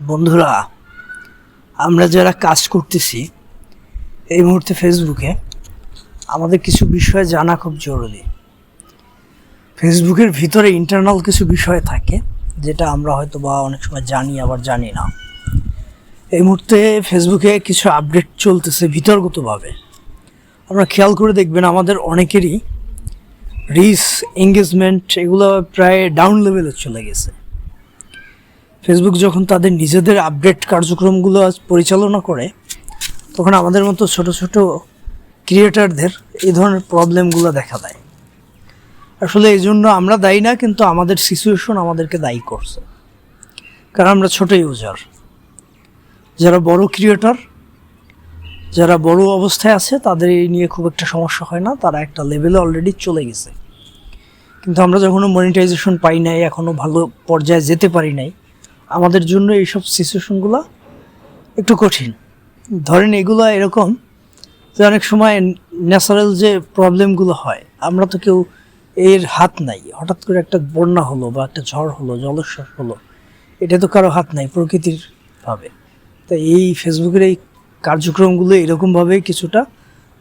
বন্ধুরা, আমরা যারা কাজ করতেছি, এই মুহূর্তে ফেসবুকে আমাদের কিছু বিষয় জানা খুব জরুরি। ফেসবুকের ভিতরে ইন্টারনাল কিছু বিষয় থাকে, যেটা আমরা হয়তো বা অনেক সময় জানি, আবার জানি না। এই মুহূর্তে ফেসবুকে কিছু আপডেট চলতেছে বিতর্কতভাবে। আমরা খেয়াল করে দেখবেন, আমাদের অনেকেরই রিস এঙ্গেজমেন্ট এগুলো প্রায় ডাউন লেভেলে চলে গেছে। ফেসবুক যখন তাদের নিজেদের আপডেট কার্যক্রমগুলো আজ পরিচালনা করে, তখন আমাদের মতো ছোট ছোট ক্রিয়েটারদের এই ধরনের প্রবলেমগুলো দেখা দেয়। আসলে এই জন্য আমরা দায়ী না, কিন্তু আমাদের সিচুয়েশন আমাদেরকে দায়ী করছে। কারণ আমরা ছোট ইউজার যারা বড় ক্রিয়েটর যারা বড় অবস্থায় আছে, তাদের এই নিয়ে খুব একটা সমস্যা হয় না। তারা একটা লেভেলে অলরেডি চলে গেছে। কিন্তু আমরা যখনও মনিটাইজেশন পাই নাই, এখনও ভালো পর্যায়ে যেতে পারি নাই আমাদের জন্য এইসব সিচুয়েশনগুলো একটু কঠিন। ধরেন এগুলো এরকম যে অনেক সময় ন্যাচারাল যে প্রবলেমগুলো হয়, আমরা তো কেউ এর হাত নাই। হঠাৎ করে একটা বন্যা হলো বা একটা ঝড় হলো জলস্বাস হলো, এটা তো কারও হাত নাই প্রকৃতির ভাবে। তো এই ফেসবুকের এই কার্যক্রমগুলো এরকমভাবেই কিছুটা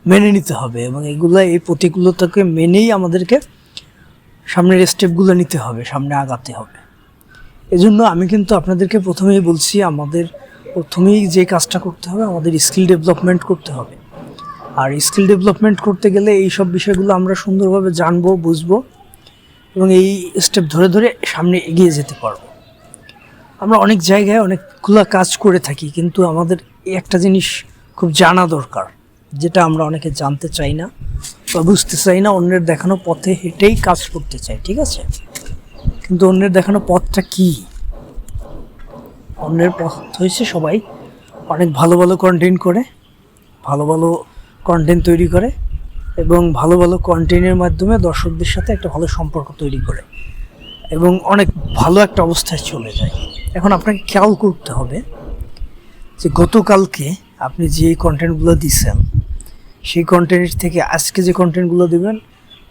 মেনে নিতে হবে এবং এগুলো, এই প্রতিকূলতাকে মেনেই আমাদেরকে সামনের স্টেপগুলো নিতে হবে, সামনে আগাতে হবে। এজন্য আমি কিন্তু আপনাদেরকে প্রথমেই বলছি, আমাদের প্রথমেই যে কাজটা করতে হবে, আমাদের স্কিল ডেভেলপমেন্ট করতে হবে। আর স্কিল ডেভেলপমেন্ট করতে গেলে এই সব বিষয়গুলো আমরা সুন্দরভাবে জানব, বুঝব এবং এই স্টেপ ধরে ধরে সামনে এগিয়ে যেতে পারব। আমরা অনেক জায়গায় অনেকগুলো কাজ করে থাকি, কিন্তু আমাদের একটা জিনিস খুব জানা দরকার, যেটা আমরা অনেকে জানতে চাই না বা বুঝতে চাই না, অন্যের দেখানো পথে হেঁটেই কাজ করতে চাই, ঠিক আছে? কিন্তু অন্যের দেখানো পথটা কি? অন্যের পথ হয়েছে সবাই অনেক ভালো ভালো কন্টেন্ট করে, ভালো ভালো কন্টেন্ট তৈরি করে এবং ভালো ভালো কন্টেন্টের মাধ্যমে দর্শকদের সাথে একটা ভালো সম্পর্ক তৈরি করে এবং অনেক ভালো একটা অবস্থায় চলে যায়। এখন আপনাকে খেয়াল করতে হবে যে গতকালকে আপনি যে কন্টেন্টগুলো দিচ্ছেন সেই কন্টেন্টের থেকে আজকে যে কন্টেন্টগুলো দেবেন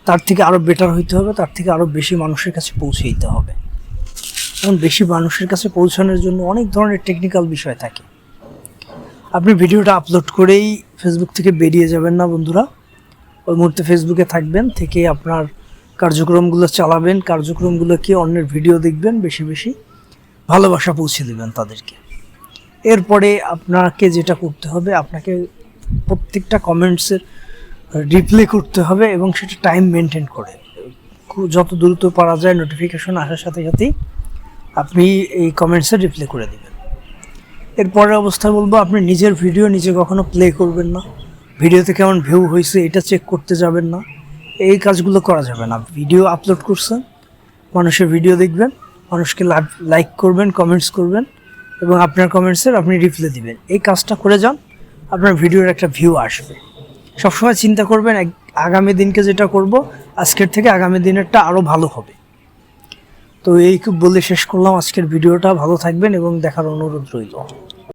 তার থেকে আরও বেটার হইতে হবে, তার থেকে আরও বেশি মানুষের কাছে পৌঁছে দিতে হবে। এবং বেশি মানুষের কাছে পৌঁছানোর জন্য অনেক ধরনের টেকনিক্যাল বিষয় থাকে। আপনি ভিডিওটা আপলোড করেই ফেসবুক থেকে বেরিয়ে যাবেন না বন্ধুরা। ওই মুহূর্তে ফেসবুকে থাকবেন, থেকে আপনার কার্যক্রমগুলো চালাবেন, কার্যক্রমগুলোকে অন্যের ভিডিও দেখবেন বেশি বেশি। ভালোবাসা পৌঁছে দেবেন তাদেরকে। এরপরে আপনাকে যেটা করতে হবে, আপনাকে প্রত্যেকটা কমেন্টসের রিপ্লাই করতে হবে এবং সেটা টাইম মেনটেন করে। যত দ্রুত পারা যায় নোটিফিকেশন আসার সাথে সাথেই আপনি এই কমেন্টসে রিপ্লে করে দেবেন। এরপরের অবস্থা বলব, আপনি নিজের ভিডিও নিজে কখনো প্লে করবেন না। ভিডিওতে কেমন ভিউ হয়েছে এটা চেক করতে যাবেন না। এই কাজগুলো করা যাবে না। ভিডিও আপলোড করছেন, মানুষের ভিডিও দেখবেন, মানুষকে লাইক করবেন কমেন্টস করবেন এবং আপনার কমেন্টসের আপনি রিপ্লাই দিবেন। এই কাজটা করে যান, আপনার ভিডিওর একটা ভিউ আসবে। সবসময় চিন্তা করবেন আগামী দিনকে যেটা করব, আজকের থেকে আগামী দিনেরটা আরও ভালো হবে। তো এই বলে শেষ করলাম আজকের ভিডিওটা। ভালো থাকবেন এবং দেখার অনুরোধ রইল।